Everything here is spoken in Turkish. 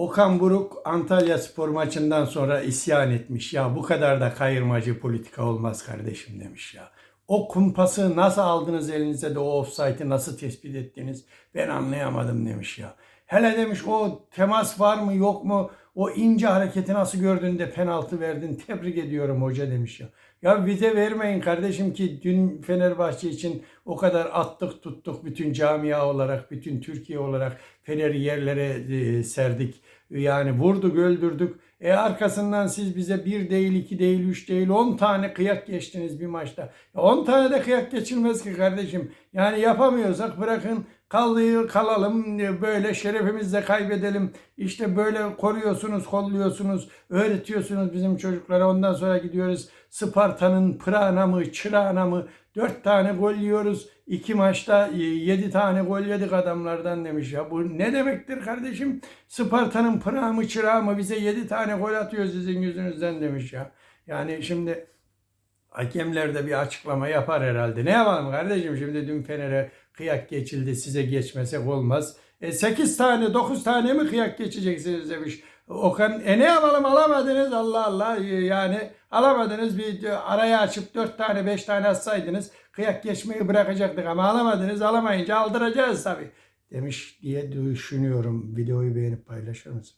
Okan Buruk Antalya spor maçından sonra isyan etmiş. Ya bu kadar da kayırmacı politika olmaz kardeşim demiş ya. O kumpası nasıl aldınız elinize de o offside'ı nasıl tespit ettiniz ben anlayamadım demiş ya. Hele demiş o temas var mı yok mu o ince hareketi nasıl gördün de penaltı verdin tebrik ediyorum hoca demiş ya. Ya bize vermeyin kardeşim ki dün Fenerbahçe için o kadar attık tuttuk bütün camia olarak, bütün Türkiye olarak Fener'i yerlere e, serdik. Yani vurduk öldürdük. E arkasından siz bize bir değil, iki değil, üç değil, on tane kıyak geçtiniz bir maçta. On tane de kıyak geçilmez ki kardeşim. Yani yapamıyorsak bırakın kalıyor kalalım böyle şerefimizle kaybedelim. İşte böyle koruyorsunuz, kolluyorsunuz, öğretiyorsunuz bizim çocuklara. Ondan sonra gidiyoruz Sparta'nın Prana mı, Çırağına mı dört tane gol yiyoruz. İki maçta e, yedi tane gol yedik adamlardan demiş ya. Bu ne demektir kardeşim? Sparta'nın Prana mı, Çırağı mı bize yedi tane gol atıyor sizin yüzünüzden demiş ya. Yani şimdi Hakemler de bir açıklama yapar herhalde. Ne yapalım kardeşim şimdi dün Fener'e kıyak geçildi size geçmesek olmaz. E 8 tane 9 tane mi kıyak geçeceksiniz demiş. Okan e ne yapalım alamadınız Allah Allah E, yani alamadınız bir araya açıp 4 tane 5 tane atsaydınız kıyak geçmeyi bırakacaktık ama alamadınız alamayınca aldıracağız tabii demiş diye düşünüyorum. Videoyu beğenip paylaşır mısın?